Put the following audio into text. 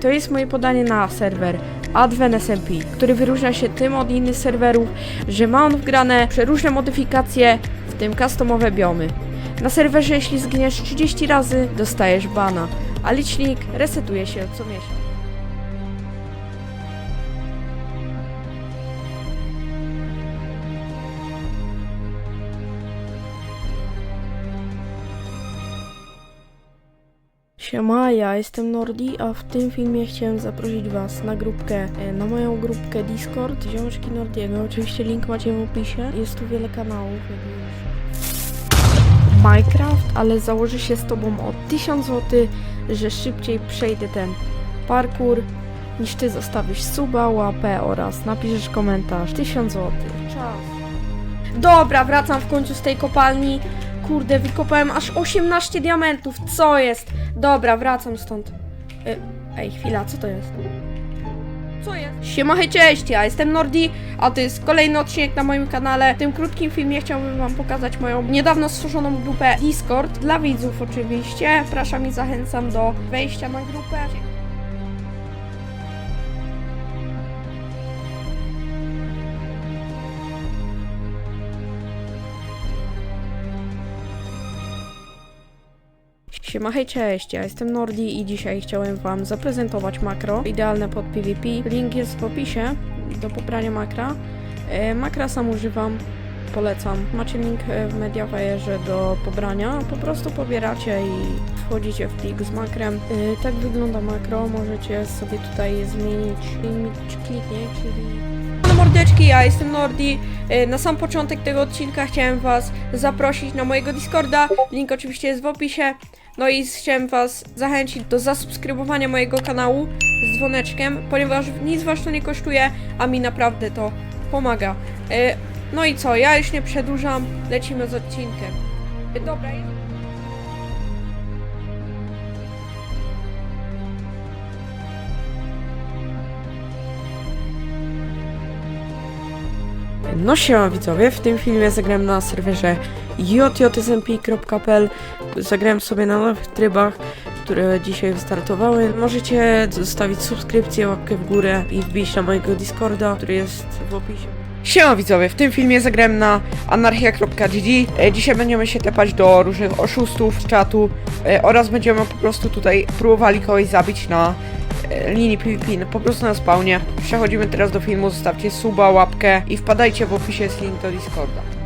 to jest moje podanie na serwer Adven SMP, który wyróżnia się tym od innych serwerów, że ma on wgrane przeróżne modyfikacje, w tym customowe biomy. Na serwerze jeśli zginiesz 30 razy, dostajesz bana, a licznik resetuje się co miesiąc. Siema, ja jestem Nordi, a w tym filmie chciałem zaprosić Was na grupkę, e, na moją grupkę Discord, Ziomeczki Nordiego. Oczywiście link macie w opisie. Jest tu wiele kanałów, jak widzisz. Minecraft, ale założę się z Tobą o 1000 zł, że szybciej przejdę ten parkour, niż Ty zostawisz suba, łapę oraz napiszesz komentarz. 1000 zł. Czas. Dobra, wracam w końcu z tej kopalni. Kurde, wykopałem aż 18 diamentów. Co jest? Dobra, wracam stąd. Y, Ej, chwila, co to jest? Co jest? Siema, hej, cześć, ja jestem Nordi, a to jest kolejny odcinek na moim kanale. W tym krótkim filmie chciałbym wam pokazać moją niedawno stworzoną grupę Discord. Dla widzów oczywiście. Przepraszam i zachęcam do wejścia na grupę. Siema, hej, cześć, ja jestem Nordi i dzisiaj chciałem wam zaprezentować makro idealne pod PvP. Link jest w opisie do pobrania makra. E, makra sam używam, polecam. Macie link e, w Mediafireze do pobrania. Po prostu pobieracie i wchodzicie w plik z makrem. E, tak wygląda makro, możecie sobie tutaj zmienić kliknięć, czyli mordeczki, ja jestem Nordi. Na sam początek tego odcinka chciałem Was zaprosić na mojego Discorda. Link oczywiście jest w opisie. No i chciałem Was zachęcić do zasubskrybowania mojego kanału z dzwoneczkiem, ponieważ nic Was to nie kosztuje, a mi naprawdę to pomaga. E, No i co, ja już nie przedłużam, lecimy z odcinkiem. E, Dobra. No siema widzowie, w tym filmie zagrałem na serwerze jjsmp.pl Zagrałem sobie na nowych trybach, które dzisiaj wystartowały. Możecie zostawić subskrypcję, łapkę w górę i wbić na mojego Discorda, który jest w opisie. Siema widzowie, w tym filmie zagrałem na anarchia.gg. E, Dzisiaj będziemy się tepać do różnych oszustów z czatu e, oraz będziemy po prostu tutaj próbowali kogoś zabić na e, linii PvP, po prostu na spawnie. Przechodzimy teraz do filmu, zostawcie suba, łapkę i wpadajcie w opisie jest link do Discorda.